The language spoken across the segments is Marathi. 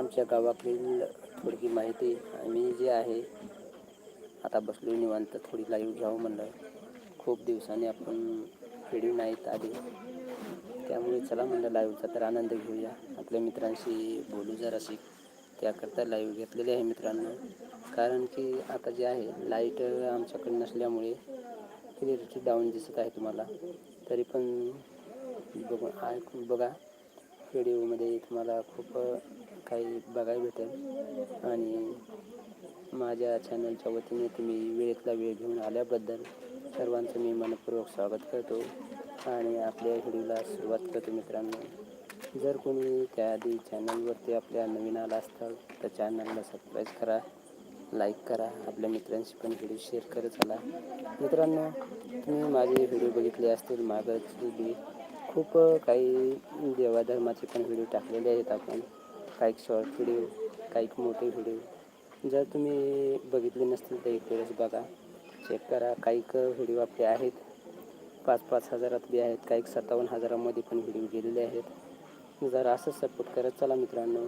आमच्या गावाकडील थोडी माहिती आम्ही जे आहे आता बसलो निवांत थोडी लाईव्ह घ्यावं म्हणलं. खूप दिवसांनी आपण व्हिडिओ नाहीत आले. त्यामुळे चला म्हणलं लाईव्हचा तर आनंद घेऊया. आपल्या मित्रांशी बोलू जराशी. त्याकरता लाईव्ह घेतलेले आहे मित्रांनो. कारण की आता जे आहे लाइट आमच्याकडे नसल्यामुळे क्लिअरिटी डाऊन दिसत आहे तुम्हाला. तरी पण बघ ऐकून बघा. व्हिडिओमध्ये तुम्हाला खूप काही बघायला भेटेल. आणि माझ्या चॅनलच्या वतीने तुम्ही वेळेतला वेळ घेऊन आल्याबद्दल सर्वांचं मी मनपूर्वक स्वागत करतो. आणि आपल्या व्हिडिओला सुरुवात करतो मित्रांनो. जर कोणी त्याआधी चॅनलवरती आपल्या नवीन आला असताल तर चॅनलला सबस्क्राईब करा लाईक करा आपल्या मित्रांशी पण व्हिडिओ शेअर करत चला. मित्रांनो तुम्ही माझे व्हिडिओ बघितले असतील मागच बी खूप काही देवाधर्माचे पण व्हिडिओ टाकलेले आहेत आपण. काही शॉर्ट व्हिडिओ काही मोठे व्हिडिओ जर तुम्ही बघितले नसतील तर एक वेळेस बघा. चेक करा काही व्हिडिओ आपले आहेत. पाच पाच हजारात बी आहेत काही सत्तावन्न हजारामध्ये पण व्हिडिओ गेलेले आहेत. जर असं सपोर्ट करत चला मित्रांनो.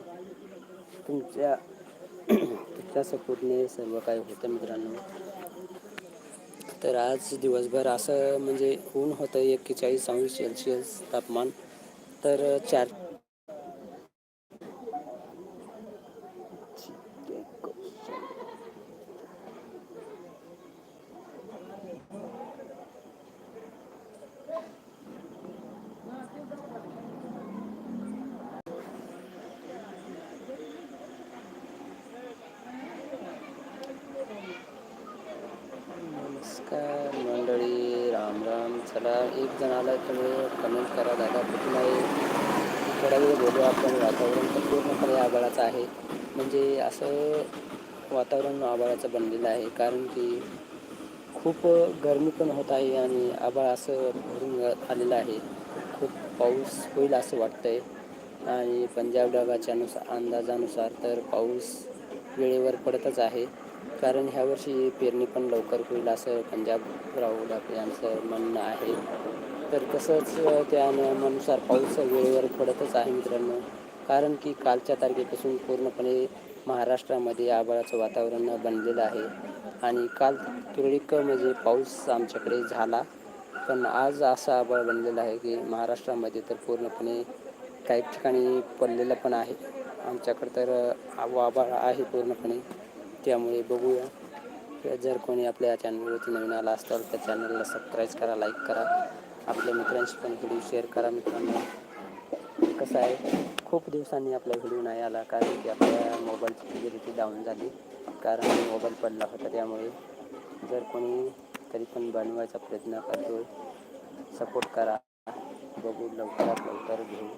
तुमच्या तुमच्या सपोर्टने सर्व काही होतं मित्रांनो. तर आज दिवसभर असं म्हणजे ऊन होतं एक्केचाळीस अंश सेल्सिअस तापमान. तर चार चला एक जण आला तुम्ही कमेंट करा दादा. कुठलाही थोडा वेळ बोलू आपण. वातावरण तर पूर्णपणे आभाळाचं आहे. म्हणजे असं वातावरण आभाळाचं बनलेलं आहे. कारण की खूप गरमी पण होत आहे आणि आभाळ असं भरून आलेलं आहे. खूप पाऊस होईल असं वाटतंय. आणि पंजाब ढगाच्या नुसार अंदाजानुसार तर पाऊस वेळेवर पडतच आहे. कारण ह्यावर्षी पेरणी पण लवकर होईल असं पंजाब राहुल यांचं म्हणणं आहे. तर तसंच त्या नियमानुसार पाऊस वेळेवर पडतच आहे मित्रांनो. कारण की कालच्या तारखेपासून पूर्णपणे महाराष्ट्रामध्ये आभाळाचं वातावरण बनलेलं आहे. आणि काल तुरळक म्हणजे पाऊस आमच्याकडे झाला. पण आज असा आभाळ बनलेला आहे की महाराष्ट्रामध्ये तर पूर्णपणे काही ठिकाणी पडलेलं पण आहे. आमच्याकडं तर आभाळ आहे पूर्णपणे. त्यामुळे बघूया. जर कोणी आपल्या चॅनलवरती नवीन आला असताल तर चॅनलला सबस्क्राईब करा लाईक करा. आपल्या मित्रांशी पण व्हिडिओ शेअर करा मित्रांनो. कसं आहे? खूप दिवसांनी आपला व्हिडिओ नाही आला कारण की आपल्या मोबाईलची क्लिअरिटी डाऊन झाली. कारण मोबाईल पडला होता त्यामुळे जर कोणी तरी पण बनवायचा प्रयत्न करतो सपोर्ट करा. बघू लवकरात लवकर घेऊ.